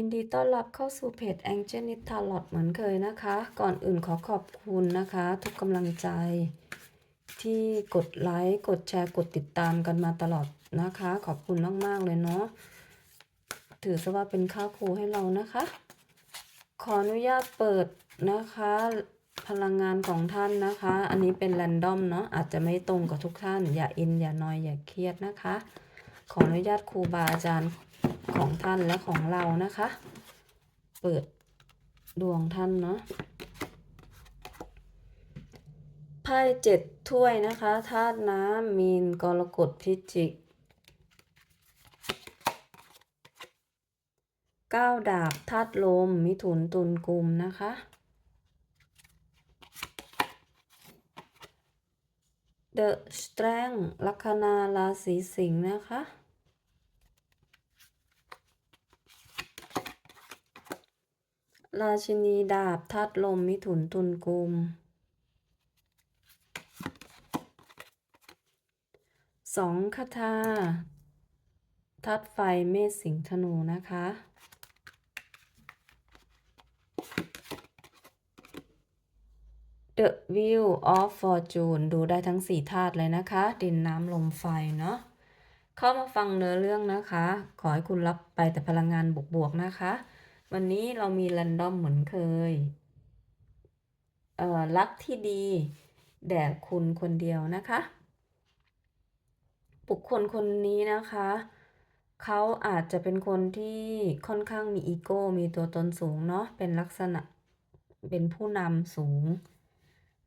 ยินดีต้อนรับเข้าสู่เพจ a n g e l i t a l o t เหมือนเคยนะคะ ก่อนอื่นขอขอบคุณนะคะ ทุกกำลังใจ ที่กดไลค์กดแชร์กดติดตามกันมาตลอดนะคะ ขอบคุณมากๆเลยเนาะถือซะว่าเป็นค่าครูให้เรานะคะ ขออนุญาตเปิดนะคะ พลังงานของท่านนะคะ อันนี้เป็นแรนดอมเนาะอาจจะไม่ตรงกับทุกท่าน อย่าอินอย่านอยอย่าเครียดนะคะ ขออนุญาตครูบาอาจารย์ ของท่านและของเรานะคะ เปิดดวงท่านเนาะไพ่เจ็ดถ้วยนะคะธาตุน้ำมีนกรกฎพิจิกเก้าดาบธาตุลม มิถุนตุลกุมนะคะ The Strength ลัคนาราศีสิงห์นะคะ ราชินีดาบธาตุลมมิถุนตุลกุมสองคาถาธาตุไฟเมษสิงธนูนะคะ The Wheel of Fortune ดูได้ทั้งสี่ธาตุเลยนะคะ ดินน้ำลมไฟเนาะเข้ามาฟังเนื้อเรื่องนะคะ ขอให้คุณรับไปแต่พลังงานบวกๆนะคะ วันนี้เรามีแรนดอมเหมือนเคย เอ่อรักที่ดี แด่คุณคนเดียวนะคะ บุคคลคนนี้นะคะ เขาอาจจะเป็นคนที่ค่อนข้างมีอีโก้ มีตัวตนสูงเนาะ เป็นลักษณะ เป็นผู้นำสูง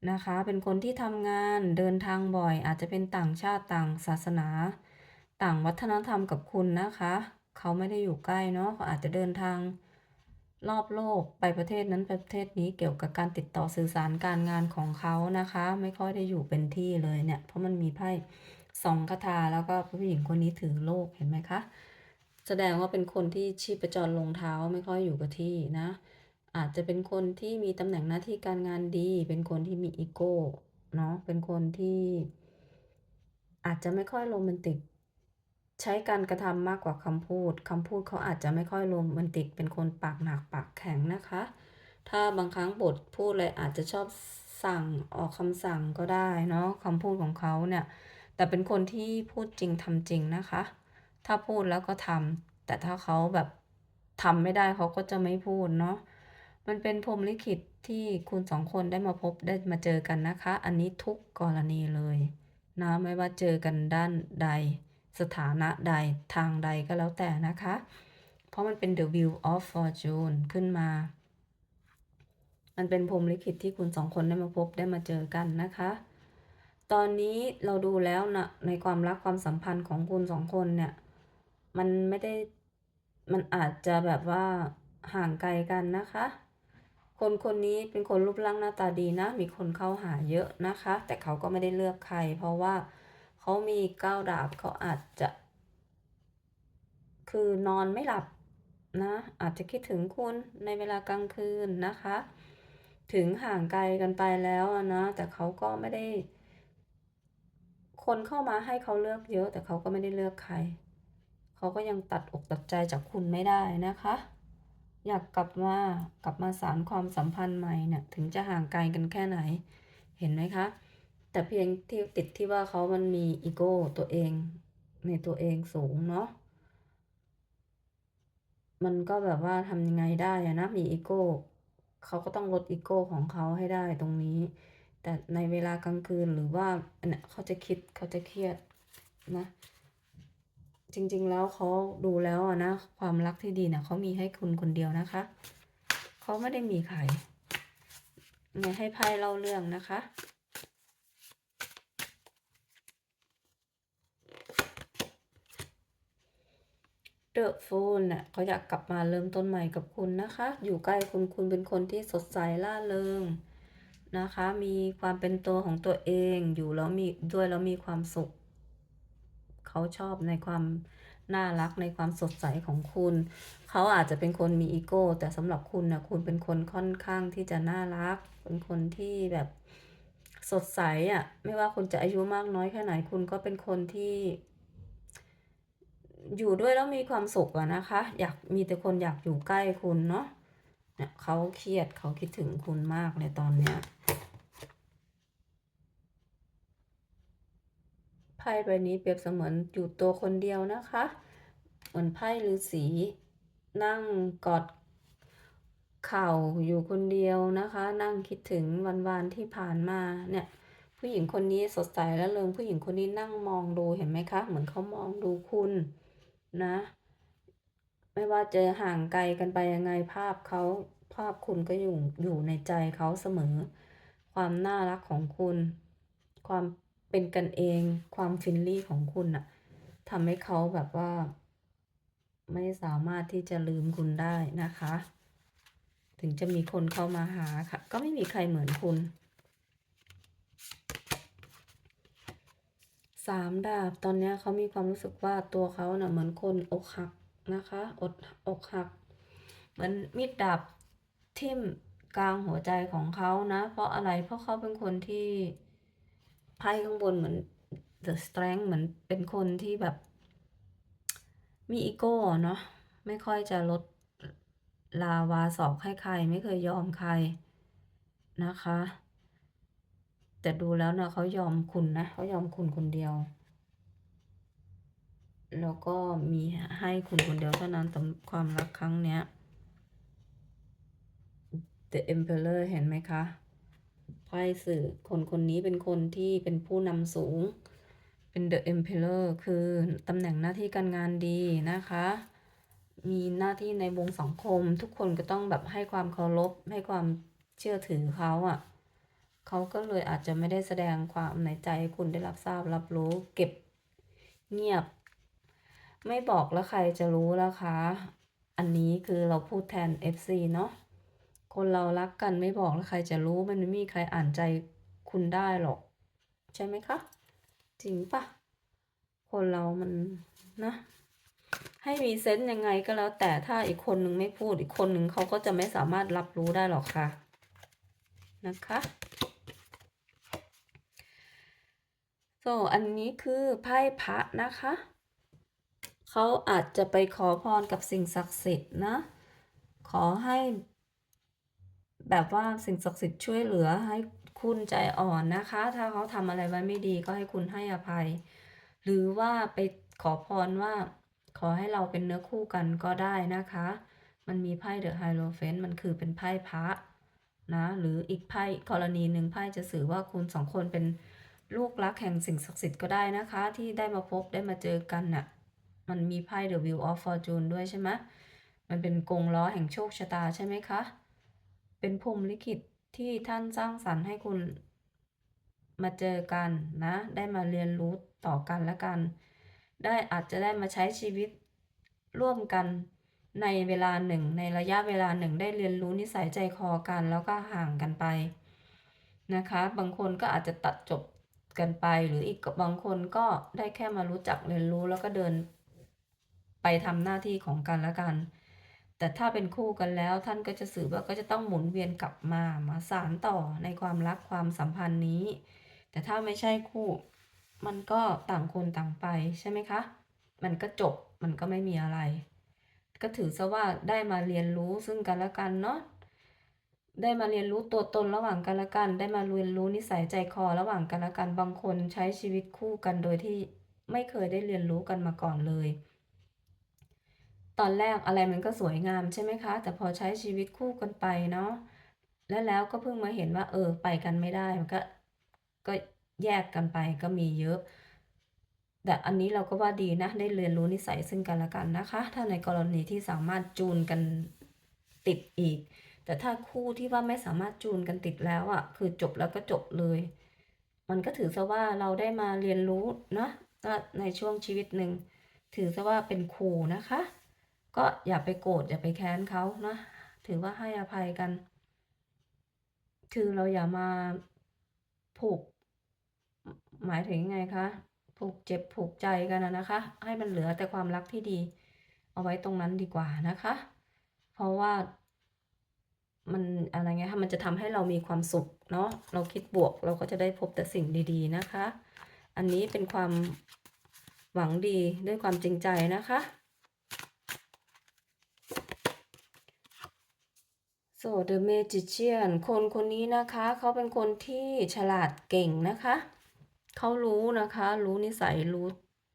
นะคะ เป็นคนที่ทำงานเดินทางบ่อย อาจจะเป็นต่างชาติต่างศาสนา ต่างวัฒนธรรมกับคุณนะคะ เขาไม่ได้อยู่ใกล้เนาะเขาอาจจะเดินทาง รอบโลกไปประเทศนั้นประเทศนี้เกี่ยวกับการติดต่อสื่อสารการงานของเขานะคะ ไม่ค่อยได้อยู่เป็นที่เลยเนี่ย เพราะมันมีไพ่สองคาถาแล้วก็ผู้หญิงคนนี้ถือโลกเห็นไหมคะ แสดงว่าเป็นคนที่ชีพจรลงเท้าไม่ค่อยอยู่กับที่นะ อาจจะเป็นคนที่มีตำแหน่งหน้าที่การงานดี เป็นคนที่มีอีโก้เนาะเป็นคนที่ อาจจะไม่ค่อยโรแมนติก ใช้การกระทำมากกว่าคำพูดคำพูดเขาอาจจะไม่ค่อยโรแมนติกเป็นคนปากหนักปากแข็งนะคะ ถ้าบางครั้งบทพูดอะไรอาจจะชอบสั่งออกคำสั่งก็ได้เนาะคำพูดของเขาเนี่ยแต่เป็นคนที่พูดจริงทำจริงนะคะ ถ้าพูดแล้วก็ทำแต่ถ้าเขาแบบทำไม่ได้เขาก็จะไม่พูดเนาะมันเป็นพรมลิขิตที่คุณสองคนได้มาพบได้มาเจอกันนะคะ อันนี้ทุกกรณีเลยนะไม่ว่าเจอกันด้านใด สถานะใดทางใดก็แล้วแต่นะคะ เพราะมันเป็น the wheel of fortune ขึ้นมา มันเป็นพรมลิขิตที่คุณสองคนได้มาพบได้มาเจอกันนะคะ ตอนนี้เราดูแล้วนะในความรักความสัมพันธ์ของคุณสองคนเนี่ย มันไม่ได้ มันอาจจะแบบว่าห่างไกลกันนะคะ คนคนนี้เป็นคนรูปร่างหน้าตาดีนะ มีคนเข้าหาเยอะนะคะ แต่เขาก็ไม่ได้เลือกใคร เพราะว่า เขามีก้าวดาบเขาอาจจะ คือนอนไม่หลับนะ อาจจะคิดถึงคุณในเวลากลางคืนนะคะ ถึงห่างไกลกันไปแล้วนะ แต่เขาก็ไม่ได้ คนเข้ามาให้เขาเลือกเยอะ แต่เขาก็ไม่ได้เลือกใคร เขาก็ยังตัดอกตัดใจจากคุณไม่ได้นะคะ อยากกลับมากลับมาสานความสัมพันธ์ใหม่เนี่ยถึงจะห่างไกลกันแค่ไหน เห็นไหมคะ แต่เพียงที่ติดที่ว่าเขามันมีอีโก้ตัวเองในตัวเองสูงเนาะมันก็แบบว่าทำยังไงได้อะนะมีอีโก้เขาก็ต้องลดอีโก้ของเขาให้ได้ตรงนี้ แต่ในเวลากลางคืนหรือว่าเนี่ยเขาจะคิดเขาจะเครียดนะ จริงๆแล้วเขาดูแล้วอะนะ ความรักที่ดีเนี่ยเขามีให้คุณคนเดียวนะคะเขาไม่ได้มีใครไงให้ไพ่เล่าเรื่องนะคะ เดอะโฟนน่ะเขาอยากกลับมาเริ่มต้นใหม่กับคุณนะคะ อยู่ใกล้คุณคุณเป็นคนที่สดใสล่าเริงนะคะ มีความเป็นตัวของตัวเองอยู่แล้วมีด้วยแล้วมีความสุข เขาชอบในความน่ารักในความสดใสของคุณ เขาอาจจะเป็นคนมีอีโก้ แต่สำหรับคุณนะคุณเป็นคนค่อนข้างที่จะน่ารัก เป็นคนที่แบบสดใสอะ่ะ ไม่ว่าคุณจะอายุมากน้อยแค่ไหนคุณก็เป็นคนที่ อยู่ด้วยแล้วมีความสุขอะนะคะ อยากมีแต่คนอยากอยู่ใกล้คุณเนาะเนี่ยเขาเครียดเขาคิดถึงคุณมากเลยตอนเนี้ยไพ่ใบนี้เปรียบเสมือนอยู่ตัวคนเดียวนะคะ เหมือนไพ่ฤาษีนั่งกอดเข่าอยู่คนเดียวนะคะ นั่งคิดถึงวันๆที่ผ่านมาเนี่ยผู้หญิงคนนี้สดใสและเริงผู้หญิงคนนี้นั่งมองดูเห็นไหมคะ เหมือนเขามองดูคุณ นะ ไม่ว่าจะห่างไกลกันไปยังไงภาพเขาภาพคุณก็อยู่อยู่ในใจเขาเสมอ ความน่ารักของคุณ ความเป็นกันเอง ความฟินลี่ของคุณอะทำให้เขาแบบว่า ไม่สามารถที่จะลืมคุณได้นะคะ ถึงจะมีคนเข้ามาหาค่ะ ก็ไม่มีใครเหมือนคุณามดาบตอนนี้เขามีความรู้สึกว่าตัวเขาเน่ะเหมือนคนอกหักนะคะ อดอกหัก เหมือนมีดดาบทิ่มกลางหัวใจของเขานะ เพราะอะไรเพราะเขาเป็นคนที่ไพ่ข้างบนเหมือน the strength เหมือนเป็นคนที่แบบ มีอีโก้เนาะไม่ค่อยจะลดลาวาศอกให้ใคร ไม่เคยยอมใครนะคะ แต่ดูแล้วเนะเขายอมคุณนะเขายอมคุณคนเดียว แล้วก็มีให้คุณคนเดียวเท่านั้นสำความรักครั้งเนี้ย The Emperor เห็นไหมคะไพ่สื่อคนคนนี้เป็นคนที่เป็นผู้นำสูง เป็น The Emperor คือตำแหน่งหน้าที่การงานดีนะคะ มีหน้าที่ในวงสังคม ทุกคนก็ต้องแบบให้ความเคารพให้ความเชื่อถือเขาอะ่ะ เขาก็เลยอาจจะไม่ได้แสดงความในใจให้คุณได้รับทราบรับรู้เก็บเงียบ ไม่บอกแล้วใครจะรู้ล้วคะ อันนี้คือเราพูดแทน FC เนาะคนเรารักกันไม่บอกแล้วใครจะรู้มันไม่มีใครอ่านใจคุณได้หรอก ใช่ไหมคะ จริงปะคนเรามันนะ ให้มีเซนส์ยังไงก็แล้ว แต่ถ้าอีกคนนึงไม่พูดอีกคนนึงเขาก็จะไม่สามารถรับรู้ได้หรอกค่ะนะคะ โซอันนี้คือไพ่พระนะคะ เขาอาจจะไปขอพรกับสิ่งศักดิ์สิทธิ์นะ ขอให้ แบบว่าสิ่งศักดิ์สิทธิ์ช่วยเหลือให้คุณใจอ่อนนะคะ ถ้าเขาทำอะไรไว้ไม่ดีก็ให้คุณให้อภัย หรือว่าไปขอพรว่าขอให้เราเป็นเนื้อคู่กันก็ได้นะคะ มันมีไพ่เดอะไฮโลเฟนมันคือเป็นไพ่พระนะ หรืออีกไพ่กรณีหนึ่งไพ่จะสื่อว่าคุณสองคนเป็น ลูกรักแห่งสิ่งศักดิ์สิทธิ์ก็ได้นะคะ ที่ได้มาพบได้มาเจอกันน่ะ มันมีไพ่ The Wheel of Fortune ด้วยใช่ไหมมันเป็นกงล้อแห่งโชคชะตาใช่ไหมคะ เป็นพรมลิขิตที่ท่านสร้างสรรค์ให้คุณมาเจอกันนะ ได้มาเรียนรู้ต่อกันและกัน ได้อาจจะได้มาใช้ชีวิตร่วมกันในเวลาหนึ่ง ในระยะเวลาหนึ่ง ได้เรียนรู้นิสัยใจคอกันแล้วก็ห่างกันไปนะคะ บางคนก็อาจจะตัดจบ กันไปหรืออีกบางคนก็ได้แค่มารู้จักเรียนรู้แล้วก็เดินไปทำหน้าที่ของกันและกัน แต่ถ้าเป็นคู่กันแล้วท่านก็จะสื่อว่าก็จะต้องหมุนเวียนกลับมามาสานต่อในความรักความสัมพันธ์นี้ แต่ถ้าไม่ใช่คู่ มันก็ต่างคนต่างไปใช่ไหมคะ มันก็จบมันก็ไม่มีอะไร ก็ถือซะว่าได้มาเรียนรู้ซึ่งกันและกันเนาะ ได้มาเรียนรู้ตัวตนระหว่างกันและกัน ได้มาเรียนรู้นิสัยใจคอระหว่างกันและกัน บางคนใช้ชีวิตคู่กันโดยที่ไม่เคยได้เรียนรู้กันมาก่อนเลย ตอนแรกอะไรมันก็สวยงามใช่ไหมคะ แต่พอใช้ชีวิตคู่กันไปเนาะ และแล้วก็เพิ่งมาเห็นว่า เออ ไปกันไม่ได้ มันก็ ก็แยกกันไปก็มีเยอะ แต่อันนี้เราก็ว่าดีนะ ได้เรียนรู้นิสัยซึ่งกันและกันนะคะ ถ้าในกรณีที่สามารถจูนกันติดอีก แต่ถ้าคู่ที่ว่าไม่สามารถจูนกันติดแล้วอะ่ะ คือจบแล้วก็จบเลย มันก็ถือซะว่าเราได้มาเรียนรู้นะในช่วงชีวิตหนึ่งถือซะว่าเป็นครูนะคะ ก็อย่าไปโกรธอย่าไปแค้นเขานะถือว่าให้อภัยกัน คือเราอย่ามาผูก หมายถึงไงคะผูกเจ็บผูกใจกันนะนะคะ ให้มันเหลือแต่ความรักที่ดี เอาไว้ตรงนั้นดีกว่านะคะ เพราะว่า มันอะไรเงี้ยค่ะมันจะทำให้เรามีความสุขเนาะเราคิดบวกเราก็จะได้พบแต่สิ่งดี ๆนะคะ อันนี้เป็นความหวังดีด้วยความจริงใจนะคะ so the magician คนคนนี้นะคะ เขาเป็นคนที่ฉลาดเก่งนะคะ เขารู้นะคะ รู้นิสัยรู้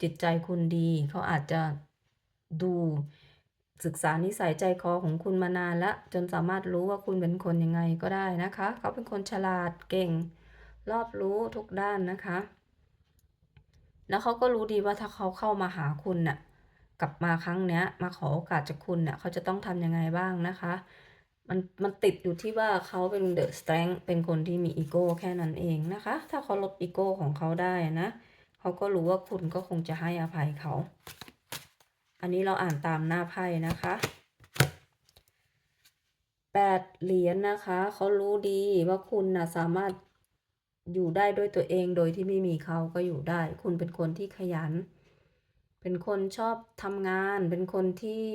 จิตใจคุณดี เขาอาจจะดู ศึกษานิสัยใจคอของคุณมานานละจนสามารถรู้ว่าคุณเป็นคนยังไงก็ได้นะคะ เขาเป็นคนฉลาดเก่ง รอบรู้ทุกด้านนะคะ แล้วเขาก็รู้ดีว่าถ้าเขาเข้ามาหาคุณน่ะกลับมาครั้งเนี้ย มาขอโอกาสจากคุณน่ะเขาจะต้องทำยังไงบ้างนะคะมันมันติดอยู่ที่ว่าเขาเป็นเดอะสแตงเป็นคนที่มีอีโก้แค่นั้นเองนะคะ ถ้าเขาลดอีโก้ของเขาได้นะ เขาก็รู้ว่าคุณก็คงจะให้อภัยเขา อันนี้เราอ่านตามหน้าไพ่นะคะแปดเหรียญนะคะเขารู้ดีว่าคุณนะสามารถอยู่ได้ด้วยตัวเองโดยที่ไม่มีเขาก็อยู่ได้ คุณเป็นคนที่ขยัน เป็นคนชอบทำงาน เป็นคนที่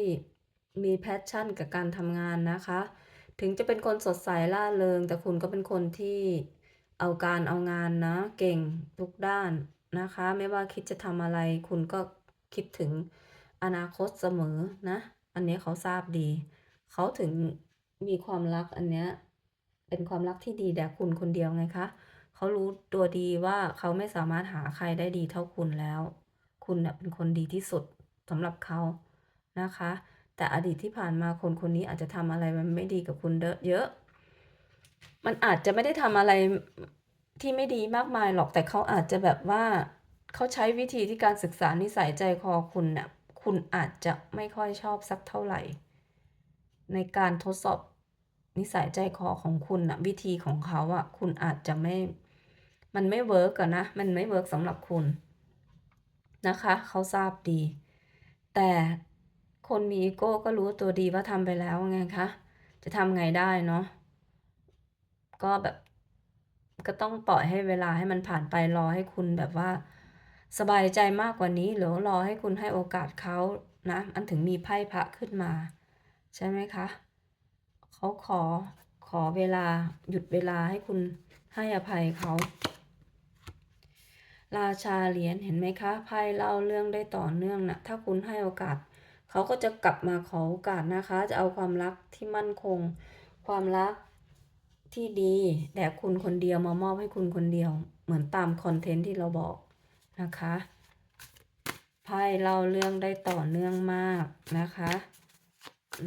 มีแพชชั่นกับการทำงานนะคะ ถึงจะเป็นคนสดใสล่าเริง แต่คุณก็เป็นคนที่เอาการเอางานนะ เก่งทุกด้านนะคะ ไม่ว่าคิดจะทำอะไร คุณก็คิดถึง อนาคตเสมอนะ อันนี้เขาทราบดี เขาถึงมีความรักอันเนี้ยเป็นความรักที่ดีแด่คุณคนเดียวไงคะเขารู้ตัวดีว่าเขาไม่สามารถหาใครได้ดีเท่าคุณแล้ว คุณเน่ยเป็นคนดีที่สุดสำหรับเขานะคะ แต่อดีตที่ผ่านมาคนคนนี้อาจจะทำอะไรมันไม่ดีกับคุณเยอะ มันอาจจะไม่ได้ทำอะไรที่ไม่ดีมากมายหรอกแต่เขาอาจจะแบบว่าเขาใช้วิธีที่การศึกษานิสัยใจคอคุณน่ะ คุณอาจจะไม่ค่อยชอบสักเท่าไหร่ ในการทดสอบนิสัยใจคอของคุณนะวิธีของเขาอะคุณอาจจะไม่ มันไม่เวิร์กอะนะ มันไม่เวิร์กสำหรับคุณนะคะ เขาทราบดี แต่คนมีอีโก้ก็รู้ตัวดีว่าทำไปแล้วไงคะ จะทำไงได้เนาะ ก็แบบ ก็ต้องปล่อยให้เวลาให้มันผ่านไปรอให้คุณแบบว่า สบายใจมากกว่านี้หรือรอให้คุณให้โอกาสเขานะอันถึงมีไพ่พระขึ้นมา ใช่ไหมคะเขาขอขอเวลาหยุดเวลาให้คุณให้อภัยเขาราชาเหรียญเห็นไหมคะไพ่เล่าเรื่องได้ต่อเนื่องนะถ้าคุณให้โอกาสเขาก็จะกลับมาขอโอกาสนะคะ จะเอาความรักที่มั่นคง ความรักที่ดีแด่คุณคนเดียวมามอบให้คุณคนเดียว เหมือนตามคอนเทนต์ที่เราบอก นะคะไพ่เล่าเรื่องได้ต่อเนื่องมากนะคะ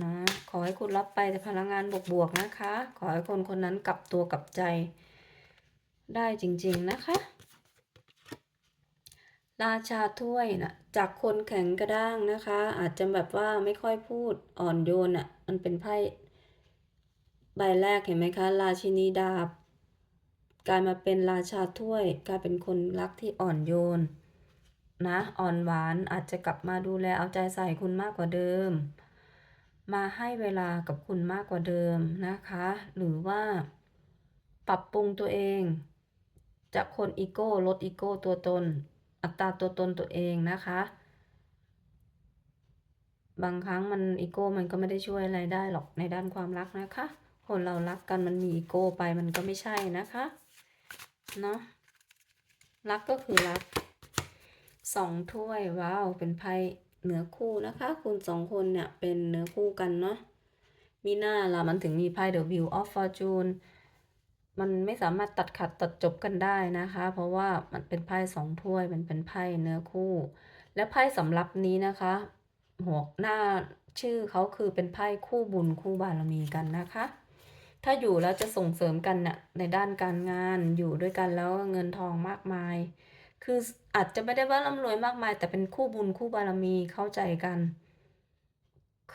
นะขอให้คุณรับไปแต่พลังงานบวกๆนะคะ ขอให้คนคนนั้นกลับตัวกลับใจ ได้จริงๆนะคะ ราชาถ้วยนะจากคนแข็งกระด้างนะคะ อาจจะแบบว่าไม่ค่อยพูดอ่อนโยนอะมันเป็นไพ่ใบแรกเห็นไหมคะ ราชินีดาบ กลายมาเป็นราชาถ้วย กลายเป็นคนรักที่อ่อนโยน นะ อ่อนหวานอาจจะกลับมาดูแลเอาใจใส่คุณมากกว่าเดิม มาให้เวลากับคุณมากกว่าเดิมนะคะ หรือว่า ปรับปรุงตัวเอง จากคนอีโก้ลดอีโก้ตัวตน อัตราตัวตนตัวเองนะคะ บางครั้งมันอีโก้มันก็ไม่ได้ช่วยอะไรได้หรอกในด้านความรักนะคะคนเรารักกันมันมีอีโก้ไปมันก็ไม่ใช่นะคะ เนาะรักก็คือรักสองถ้วยว้าว เป็นไพ่เนื้อคู่นะคะ คุณสองคนเนี่ยเป็นเนื้อคู่กันเนาะมีหน้าละมันถึงมีไพ่ The Wheel of Fortune มันไม่สามารถตัดขัดตัดจบกันได้นะคะ เพราะว่ามันเป็นไพ่สองถ้วยมันเป็นไพ่เนื้อคู่ และไพ่สำรับนี้นะคะหัวหน้าชื่อเขาคือเป็นไพ่คู่บุญคู่บารมีกันนะคะ ถ้าอยู่แล้วจะส่งเสริมกันน่ะในด้านการงานอยู่ด้วยกันแล้วเงินทองมากมาย คืออาจจะไม่ได้ว่าร่ำรวยมากมาย แต่เป็นคู่บุญคู่บารมีเข้าใจกัน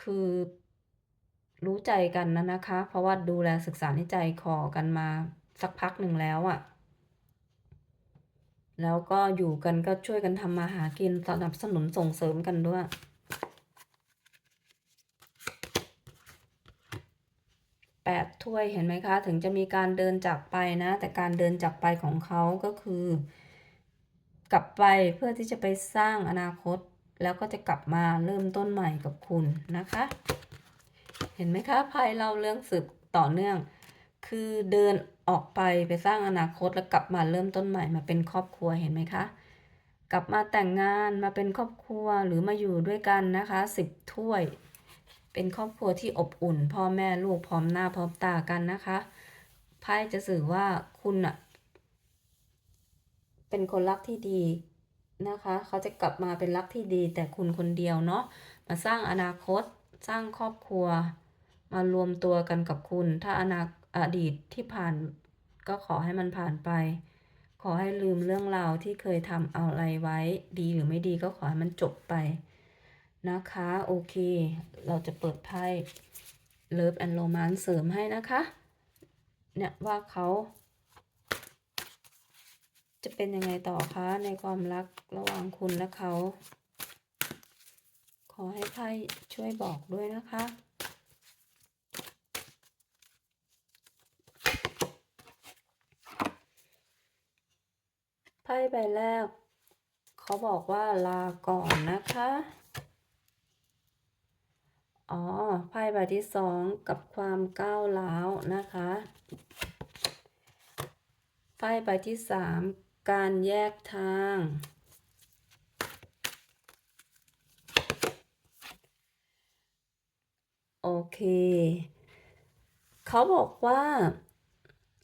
คือรู้ใจกันนะนะคะ เพราะว่าดูแลศึกษาในใจคอกันมาสักพักหนึ่งแล้วอะ่ะ แล้วก็อยู่กันก็ช่วยกันทำมาหากินสนับสนุนส่งเสริมกันด้วย แปดถ้วยเห็นไหมคะ ถึงจะมีการเดินจากไปนะ แต่การเดินจากไปของเขาก็คือ กลับไปเพื่อที่จะไปสร้างอนาคต แล้วก็จะกลับมาเริ่มต้นใหม่กับคุณนะคะ เห็นไหมคะไพ่เล่าเรื่องสืบต่อเนื่อง คือเดินออกไปไปสร้างอนาคตแล้วกลับมาเริ่มต้นใหม่มาเป็นครอบครัวเห็นไหมคะ กลับมาแต่งงานมาเป็นครอบครัวหรือมาอยู่ด้วยกันนะคะสิบถ้วย เป็นครอบครัวที่อบอุ่น พ่อแม่ลูกพร้อมหน้าพร้อมตากันนะคะไพ่จะสื่อว่าคุณอะเป็นคนรักที่ดีนะคะ เขาจะกลับมาเป็นรักที่ดี แต่คุณคนเดียวเนาะมาสร้างอนาคตสร้างครอบครัว มารวมตัวกันกับคุณ ถ้าอนาอดีตที่ผ่านก็ขอให้มันผ่านไป ขอให้ลืมเรื่องราวที่เคยทำเอาอะไรไว้ ดีหรือไม่ดีก็ขอให้มันจบไป นะคะ โอเค เราจะเปิดไพ่ Love and Romance เสริมให้นะคะ เนี่ยว่าเขาจะเป็นยังไงต่อคะในความรักระหว่างคุณและเขา ขอให้ไพ่ช่วยบอกด้วยนะคะ ไพ่ใบแรก เขาบอกว่าลาก่อนนะคะ อ๋อไพ่ใบที่สองกับความก้าวร้าวนะคะไพ่ใบที่สามการแยกทางโอเค เขาบอกว่า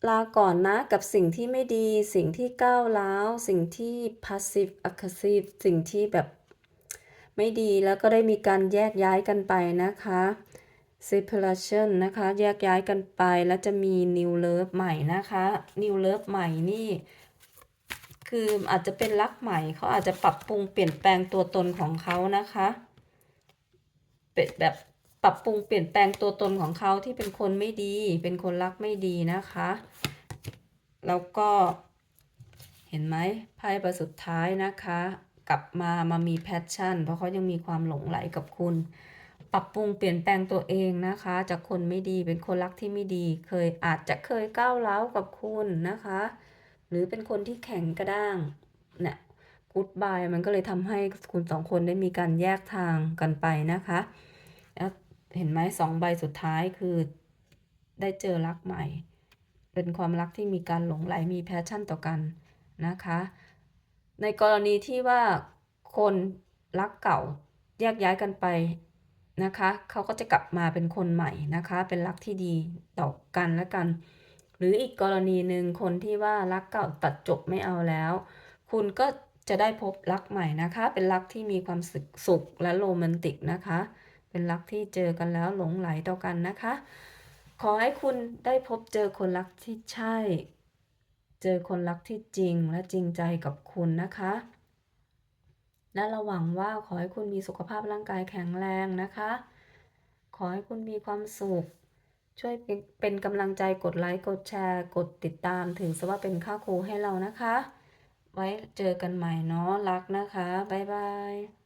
ลาก่อนนะกับสิ่งที่ไม่ดี สิ่งที่ก้าวร้าว สิ่งที่ passive aggressive สิ่งที่แบบ ไม่ดีแล้วก็ได้มีการแยกย้ายกันไปนะคะ separation นะคะ แยกย้ายกันไปแล้วจะมี new love ใหม่นะคะ new love ใหม่นี่คืออาจจะเป็นรักใหม่เขาอาจจะปรับปรุงเปลี่ยนแปลงตัวตนของเขานะคะเป็นแบบปรับปรุงเปลี่ยนแปลงตัวตนของเขาที่เป็นคนไม่ดี เป็นคนรักไม่ดีนะคะ แล้วก็เห็นไหมไพ่ใบสุดท้ายนะคะ กลับมามามีแพชชั่น เพราะเขายังมีความหลงไหลกับคุณ ปรับปรุงเปลี่ยนแปลงตัวเองนะคะ จากคนไม่ดีเป็นคนรักที่ไม่ดี เคยอาจจะเคยก้าวร้ากับคุณนะคะ หรือเป็นคนที่แข็งกระด้างเนี่ยกูดบายมันก็เลยทำให้คุณสองคนได้มีการแยกทางกันไปนะคะแล้วเห็นไหมสองใบสุดท้ายคือได้เจอรักใหม่ เป็นความรักที่มีการหลงไหลมีแพชชั่นต่อกันนะคะ ในกรณีที่ว่าคนรักเก่าแยกย้ายกันไปนะคะเขาก็จะกลับมาเป็นคนใหม่นะคะ เป็นรักที่ดีต่อกันและกัน หรืออีกกรณีหนึ่งคนที่ว่ารักเก่าตัดจบไม่เอาแล้ว คุณก็จะได้พบรักใหม่นะคะ เป็นรักที่มีความสุขสุขและโรแมนติกนะคะ เป็นรักที่เจอกันแล้วหลงไหลต่อกันนะคะ ขอให้คุณได้พบเจอคนรักที่ใช่ จอคนรักที่จริงและจริงใจกับคุณนะคะ และระหวังว่าขอให้คุณมีสุขภาพร่างกายแข็งแรงนะคะ ขอให้คุณมีความสุข ช่วยเป็นเป็นกำลังใจกดไลค์ กดแชร์ กดติดตามถือซะว่าเป็นค่าครูให้เรานะคะ ไว้เจอกันใหม่เนาะรักนะคะ บ๊ายบาย